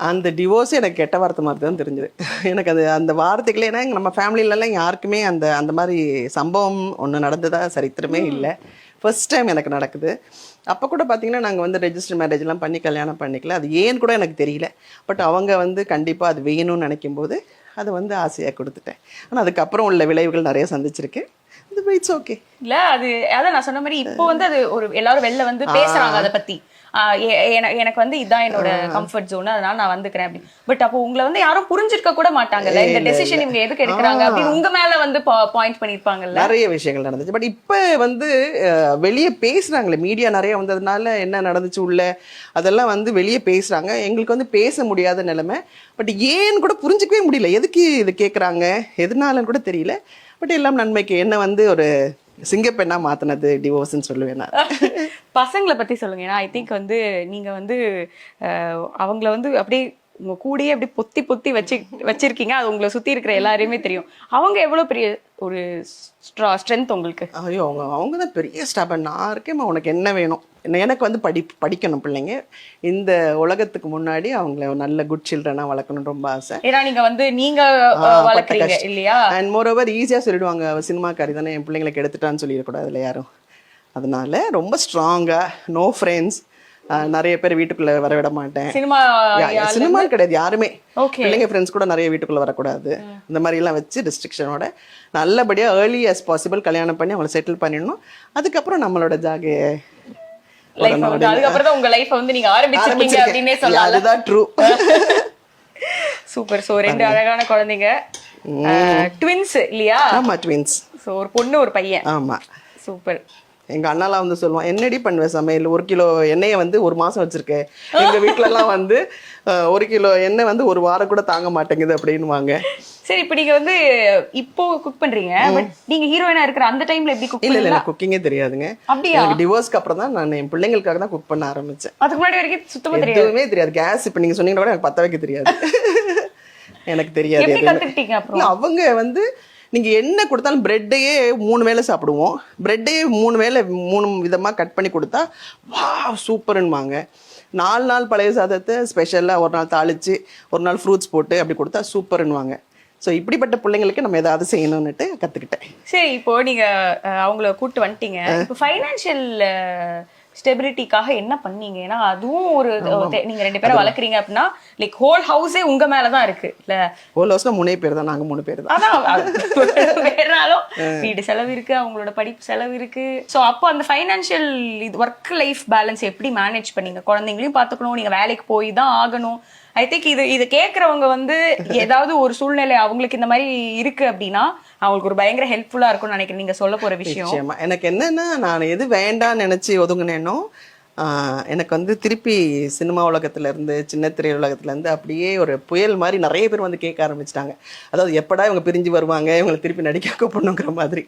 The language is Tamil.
அந்த டிவோர்ஸ் எனக்கு கெட்ட வார்த்தை மாதிரி தான் தெரிஞ்சது. எனக்கு அது அந்த வார்த்தைகளே ஏன்னா நம்ம ஃபேமிலிலலாம் யாருக்குமே அந்த அந்த மாதிரி சம்பவம் ஒன்று நடந்ததா சரித்திரமே இல்லை. ஃபர்ஸ்ட் டைம் எனக்கு நடக்குது. அப்போ கூட பார்த்தீங்கன்னா நாங்கள் வந்து ரெஜிஸ்டர் மேரேஜ்லாம் பண்ணி கல்யாணம் பண்ணிக்கல. அது ஏன்னு கூட எனக்கு தெரியல. பட் அவங்க வந்து கண்டிப்பாக அது வேணும்னு நினைக்கும் போது அதை வந்து ஆசையாக கொடுத்துட்டேன். ஆனால் அதுக்கப்புறம் உள்ள விளைவுகள் நிறைய சந்திச்சிருக்கேன் இது இட்ஸ் ஓகே இல்ல அது அதான் நான் சொன்ன மாதிரி இப்போ வந்து அது ஒரு எல்லாரும் வெளில வந்து பேசுறாங்க அதை பத்தி. எனக்கு வந்து இதான் என்னோட கம்ஃபர்ட் ஜோன் அதனால நான் வந்துக்கிறேன் அப்படி பட் அப்போ உங்களை வந்து யாரும் புரிஞ்சிருக்க கூட மாட்டாங்கல்ல இந்த டெசிஷன் இவங்க எதுக்கு எடுக்கிறாங்க அப்படின்னு உங்க மேல வந்து பாயிண்ட் பண்ணிருப்பாங்கல்ல நிறைய விஷயங்கள் நடந்துச்சு. பட் இப்போ வந்து வெளியே பேசுகிறாங்களே மீடியா நிறைய வந்ததுனால என்ன நடந்துச்சு உள்ள அதெல்லாம் வந்து வெளியே பேசுகிறாங்க எங்களுக்கு வந்து பேச முடியாத நிலைமை. பட் ஏன்னு கூட புரிஞ்சிக்கவே முடியல. எதுக்கு இது கேட்குறாங்க எதனாலன்னு கூட தெரியல. பட் எல்லாம் நன்மைக்கு என்ன வந்து ஒரு சிங்கப்பெண்ணா மாத்தினது டிவோர்ஸ்ன்னு சொல்லுவேன் நான். பசங்களை பத்தி சொல்லுங்க. ஏன்னா ஐ திங்க் வந்து நீங்க வந்து அவங்கள வந்து அப்படியே உங்க கூடயே அப்படியே பொத்தி பொத்தி வச்சு வச்சிருக்கீங்க. அது உங்களை சுத்தி இருக்கிற எல்லாரையுமே தெரியும். அவங்க எவ்வளவு பெரிய ஒரு ஸ்ட்ரென்த் உங்களுக்கு? ஐயோ அவங்க அவங்க தான் பெரிய ஸ்டாப் நான் இருக்கேம்மா. உனக்கு என்ன வேணும்? எனக்கு வந்து படி படிக்கணும் பிள்ளைங்க. இந்த உலகத்துக்கு முன்னாடி அவங்கள நல்ல குட் சில்ட்ரனாக வளர்க்கணும்னு ரொம்ப ஆசை. ஏன்னா நீங்க வந்து நீங்க ஆ, அஹ், பட்ட வளர்க்குறீங்க. இல்லையா? அண்ட் மோரோவர் ஈஸியாக சொல்லிடுவாங்க. சினிமாக்காரி தானே என் பிள்ளைங்களை கெடுத்துட்டான்னு சொல்லிடக்கூடாதுல யாரும்? அதனால ரொம்ப ஸ்ட்ராங்காக நோ ஃப்ரெண்ட்ஸ் நிறைய பேர் வீட்டுக்குள்ளே வர விட மாட்டேன். சினிமா சினிமா கிடையாது யாருமே. பிள்ளைங்க ஃப்ரெண்ட்ஸ் கூட நிறைய வீட்டுக்குள்ள வரக்கூடாது. இந்த மாதிரி எல்லாம் வச்சு ரெஸ்ட்ரிக்ஷனோட நல்லபடியா ஏர்லி as பாசிபிள் கல்யாணம் பண்ணி அவங்கள செட்டில் பண்ணிடணும். அதுக்கப்புறம் நம்மளோட ஜாகையை அதுக்கப்புறம் தான் உங்க லைஃப் வந்து நீங்க ஆரம்பிச்சிருக்கீங்க அப்படின்னே ஆரம்பிச்சிருக்கேன். சொல்லலாம் அதுதான் ட்ரூ சூப்பர் சோ ரெண்டு அழகான குழந்தைங்க. ட்வின்ஸ் இல்லையா? ஆமா ட்வின்ஸ் சோ ஒரு பொண்ணு ஒரு பையன். ஆமா. சூப்பர் எங்க அண்ணாலாம் வந்து சொல்லுவான் என்னடி பண்ணுவேன் சமையல்? ஒரு கிலோ எண்ணெயை வந்து ஒரு மாசம் வச்சிருக்கேன். எங்க வீட்ல எல்லாம் வந்து ஒரு கிலோ எண்ணெய் வந்து ஒரு வாரம் கூட தாங்க மாட்டேங்குது அப்படின்னுவாங்க. சரி இப்போ நீங்க வந்து இப்போ குக் பண்றீங்க பட் நீங்க ஹீரோயினா இருக்கிற அந்த டைம்ல எப்படி குக் இல்ல இல்ல குக்கிங்கே தெரியாதுங்க. அப்படியா? எனக்கு டிவோர்ஸ்க்கு அப்புறம் தான் நான் என் பிள்ளைங்களுக்காக தான் குக் பண்ண ஆரம்பிச்சேன். அதுக்கு முன்னாடி வரைக்கும் சுத்தமா தெரியாது. எதுவுமே தெரியாது. கேஸ் இப்போ நீங்க சொன்னீங்கன்னா கூட எனக்கு பத்த வைக்க தெரியாது. எனக்கு தெரியாது அவங்க வந்து நீங்க என்ன கொடுத்தாலும் பிரெட்டையே மூணு வேளை சாப்பிடுவோம். பிரெட்டையே மூணு வேளை மூணு விதமா கட் பண்ணி கொடுத்தா வா சூப்பர்னுவாங்க நாலு நாள் பழைய சாதத்தை ஸ்பெஷலாக ஒரு நாள் தாளிச்சு ஒரு நாள் ஃப்ரூட்ஸ் போட்டு அப்படி கொடுத்தா சூப்பர்னுவாங்க ஸோ இப்படிப்பட்ட பிள்ளைங்களுக்கு நம்ம ஏதாவது செய்யணும்னுட்டு கற்றுக்கிட்டேன் சரி இப்போ நீங்க அஹ், அவங்கள கூட்டு வந்துட்டீங்க. இப்போ ஃபைனான்சியல் ஸ்டெபிலிட்டிக்காக என்ன பண்ணீங்க? ஏன்னா அதுவும் ஒரு நீங்க ரெண்டு பேரும் வளர்க்குறீங்க அப்படின்னா லைக் ஹோல் ஹவுஸே உங்க மேலதான் இருக்கு. இல்ல ஒரு வருஷம் மூணே பேர் தான் நாங்கள் மூணு பேர் தான். வேறாலும் வீடு செலவு இருக்கு அவங்களோட படிப்பு செலவு இருக்கு. சோ அப்போ அந்த ஃபைனான்சியல் இது ஒர்க் லைஃப் பேலன்ஸ் எப்படி மேனேஜ் பண்ணீங்க? குழந்தைங்களையும் பார்த்துக்கணும் நீங்க வேலைக்கு போய் தான் ஆகணும். ஐ திங்க் இது இது கேட்கறவங்க வந்து ஏதாவது ஒரு சூழ்நிலை அவங்களுக்கு இந்த மாதிரி இருக்கு அப்படின்னா அவங்களுக்கு ஒரு பயங்கர ஹெல்ப்ஃபுல்லா இருக்கும்னு நினைக்கிறேன். நீங்க சொல்ல போற விஷயம். எனக்கு என்னன்னா நான் எது வேண்டாம்னு நினைச்சு ஒதுங்கினேனோ எனக்கு வந்து திருப்பி சினிமா உலகத்துல இருந்து சின்ன திரை உலகத்துல இருந்து அப்படியே ஒரு புயல் மாதிரி நிறைய பேர் வந்து கேட்க ஆரம்பிச்சிட்டாங்க. அதாவது எப்படா இவங்க பிரிஞ்சு வருவாங்க இவங்களை திருப்பி நடிக்க கூப்பிடணுங்கிற மாதிரி.